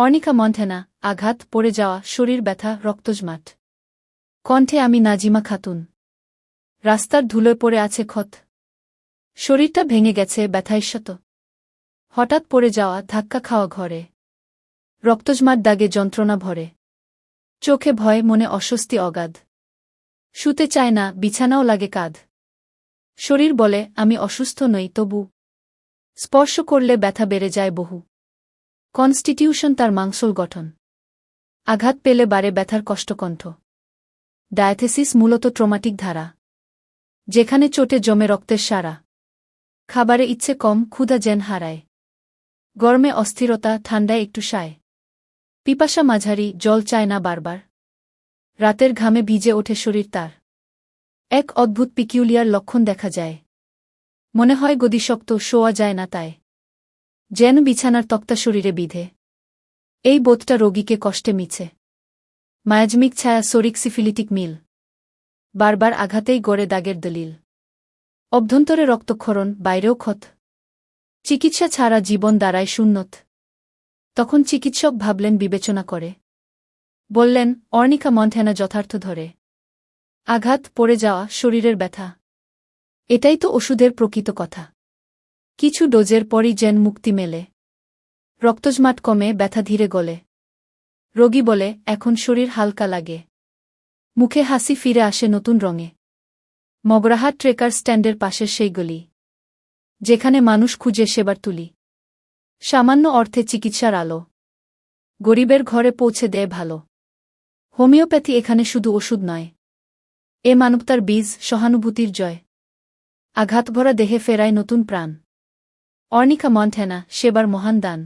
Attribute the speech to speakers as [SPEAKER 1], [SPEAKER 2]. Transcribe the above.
[SPEAKER 1] অর্নিকা মন্থেনা, আঘাত, পড়ে যাওয়া, শরীর ব্যথা, রক্তজমাট। কণ্ঠে আমি নাজিমা খাতুন। রাস্তার ধুলোয় পড়ে আছে ক্ষত। শরীরটা ভেঙে গেছে ব্যথাইশত হঠাৎ পড়ে যাওয়া, ধাক্কা খাওয়া ঘরে। রক্তজমাট দাগে যন্ত্রণা ভরে। চোখে ভয়, মনে অস্বস্তি, অগাধ। শুতে চায় না, বিছানাও লাগে কাঁধ। শরীর বলে, আমি অসুস্থ নই, তবু স্পর্শ করলে ব্যথা বেড়ে যায় বহু। কনস্টিটিউশন তার মাংসল গঠন। আঘাত পেলে বারে ব্যথার কষ্টকণ্ঠ। ডায়াথেসিস মূলত ট্রমাটিক ধারা। যেখানে চোটে জমে রক্তের সারা খাবারে ইচ্ছে কম, ক্ষুধা জেন হারায়। গরমে অস্থিরতা, ঠান্ডায় একটু সায়। পিপাসা মাঝারি, জল চায় না বারবার। রাতের ঘামে ভিজে ওঠে শরীর তার। এক অদ্ভুত পিকিউলিয়ার লক্ষণ দেখা যায়। মনে হয় গদিশক্ত, শোয়া যায় না তাই। যেন বিছানার তক্তা শরীরে বিধে। এই বোধটা রোগীকে কষ্টে মিছে। মায়াজমিক ছায়া সরিক সিফিলিটিক মিল। বারবার আঘাতেই গড়ে দাগের দলিল। অভ্যন্তরে রক্তক্ষরণ, বাইরেও ক্ষত। চিকিৎসা ছাড়া জীবন দাঁড়ায় শূন্যত তখন চিকিৎসক ভাবলেন বিবেচনা করে। বললেন, অর্নিকা মন্থেনা যথার্থ ধরে। আঘাত, পড়ে যাওয়া, শরীরের ব্যথা। এটাই তো ওষুধের প্রকৃত কথা। কিছু ডোজের পরই যেন মুক্তি মেলে। রক্তজমাট কমে, ব্যথা ধীরে গলে। রোগী বলে, এখন শরীর হালকা লাগে। মুখে হাসি ফিরে আসে নতুন রঙে। মগরাহাট ট্রেকার স্ট্যান্ডের পাশের সেই গলি। যেখানে মানুষ খুঁজে সেবার তুলি। সামান্য অর্থে চিকিৎসার আলো। গরিবের ঘরে পৌঁছে দেয় ভালো। হোমিওপ্যাথি এখানে শুধু ওষুধ নয়। এ মানবতার বীজ, সহানুভূতির জয়। আঘাতভরা দেহে ফেরায় নতুন প্রাণ। অর্নিকা মন্থেনা সেবার মহান দান।